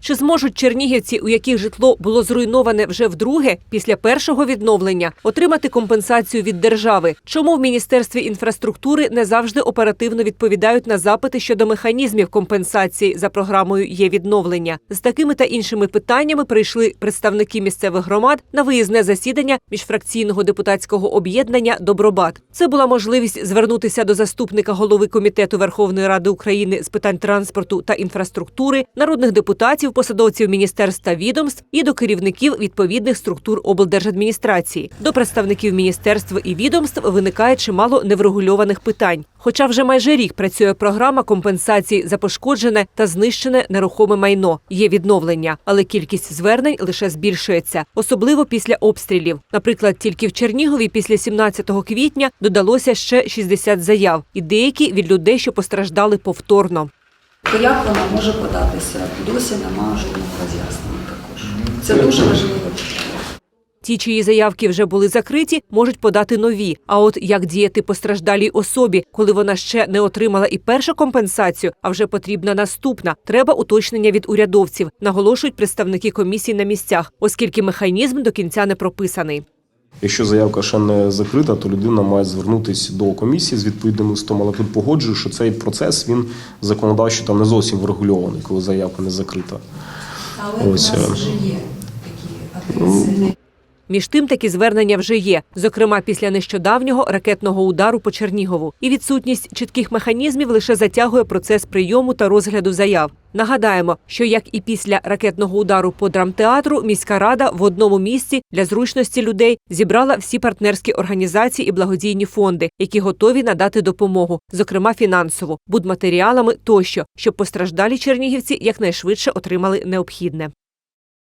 Чи зможуть чернігівці, у яких житло було зруйноване вже вдруге після першого відновлення, отримати компенсацію від держави? Чому в міністерстві інфраструктури не завжди оперативно відповідають на запити щодо механізмів компенсації за програмою є відновлення? З такими та іншими питаннями прийшли представники місцевих громад на виїзне засідання міжфракційного депутатського об'єднання Добробат. Це була можливість звернутися до заступника голови комітету Верховної Ради України з питань транспорту та інфраструктури, народних депутатів, посадовців міністерств та відомств і до керівників відповідних структур облдержадміністрації. До представників міністерств і відомств виникає чимало неврегульованих питань. Хоча вже майже рік працює програма компенсації за пошкоджене та знищене нерухоме майно. Є відновлення, але кількість звернень лише збільшується, особливо після обстрілів. Наприклад, тільки в Чернігові після 17 квітня додалося ще 60 заяв, і деякі від людей, що постраждали повторно. Як вона може податися? Досі немає жодного роз'яснення також. Це дуже важливо. Ті, чиї заявки вже були закриті, можуть подати нові. А от як діяти постраждалій особі, коли вона ще не отримала і першу компенсацію, а вже потрібна наступна, треба уточнення від урядовців, наголошують представники комісій на місцях, оскільки механізм до кінця не прописаний. Якщо заявка ще не закрита, то людина має звернутися до комісії з відповідним листом, але тут погоджую, що цей процес він законодавчо там не зовсім врегульований, коли заявка не закрита. Але Ось, у нас вже є такі адреси. Між тим такі звернення вже є, зокрема після нещодавнього ракетного удару по Чернігову. І відсутність чітких механізмів лише затягує процес прийому та розгляду заяв. Нагадаємо, що як і після ракетного удару по драмтеатру, міська рада в одному місці для зручності людей зібрала всі партнерські організації і благодійні фонди, які готові надати допомогу, зокрема фінансову, будматеріалами тощо, щоб постраждалі чернігівці якнайшвидше отримали необхідне.